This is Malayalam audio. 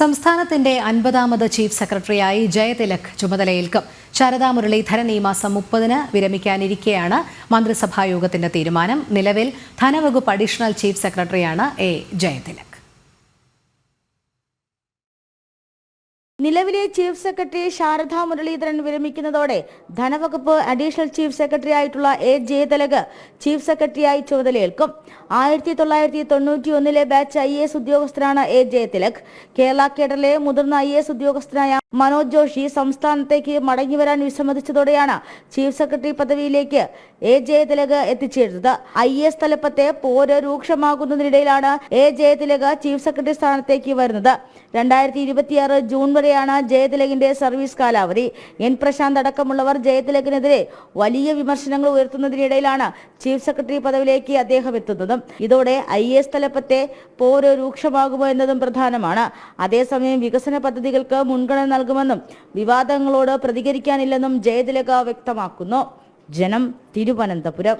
സംസ്ഥാനത്തിന്റെ അൻപതാമത് ചീഫ് സെക്രട്ടറിയായി ജയതിലക് ചുമതലയേൽക്കും. ശാരദാ മുരളീധരൻ ഈ മാസം മുപ്പതിന് വിരമിക്കാനിരിക്കെയാണ് മന്ത്രിസഭാ യോഗത്തിന്റെ തീരുമാനം. നിലവിൽ ധനവകുപ്പ് അഡീഷണൽ ചീഫ് സെക്രട്ടറിയാണ് എ ജയതിലക്. നിലവിലെ ചീഫ് സെക്രട്ടറി ശാരദ മുരളീധരൻ വിരമിക്കുന്നതോടെ ധനവകുപ്പ് അഡീഷണൽ ചീഫ് സെക്രട്ടറി ആയിട്ടുള്ള എ ജയതലക് ചീഫ് സെക്രട്ടറിയായി ചുമതലയേൽക്കും. ആയിരത്തി തൊള്ളായിരത്തി തൊണ്ണൂറ്റി ഒന്നിലെ ബാച്ച് ഐ എസ് ഉദ്യോഗസ്ഥനാണ് എ ജയതിലക്. കേരള കേഡറിലെ മുതിർന്ന ഐ എസ് ഉദ്യോഗസ്ഥനായ മനോജ് ജോഷി സംസ്ഥാനത്തേക്ക് മടങ്ങിവരാൻ വിസമ്മതിച്ചതോടെയാണ് ചീഫ് സെക്രട്ടറി പദവിയിലേക്ക് എ ജയതിലക് എത്തിച്ചേരുന്നത് ഐ എസ് തലപ്പത്തെ പോര് രൂക്ഷമാകുന്നതിനിടയിലാണ് എ ജയതിലക് ചീഫ് സെക്രട്ടറി സ്ഥാനത്തേക്ക് വരുന്നത്. രണ്ടായിരത്തി ഇരുപത്തിയാറ് ജൂൺ വരെയാണ് ജയതിലകിന്റെ സർവീസ് കാലാവധി. എൻ പ്രശാന്ത് അടക്കമുള്ളവർ ജയതിലകിനെതിരെ വലിയ വിമർശനങ്ങൾ ഉയർത്തുന്നതിനിടയിലാണ് ചീഫ് സെക്രട്ടറി പദവിയിലേക്ക് അദ്ദേഹം എത്തുന്നതും. ഇതോടെ ഐ എസ് തലപ്പത്തെ പോര് രൂക്ഷമാകുമോ എന്നതും പ്രധാനമാണ്. അതേസമയം വികസന പദ്ധതികൾക്ക് മുൻഗണന നൽകുമെന്നും വിവാദങ്ങളോട് പ്രതികരിക്കാനില്ലെന്നും ജയതിലക വ്യക്തമാക്കുന്നു. ജനം തിരുവനന്തപുരം.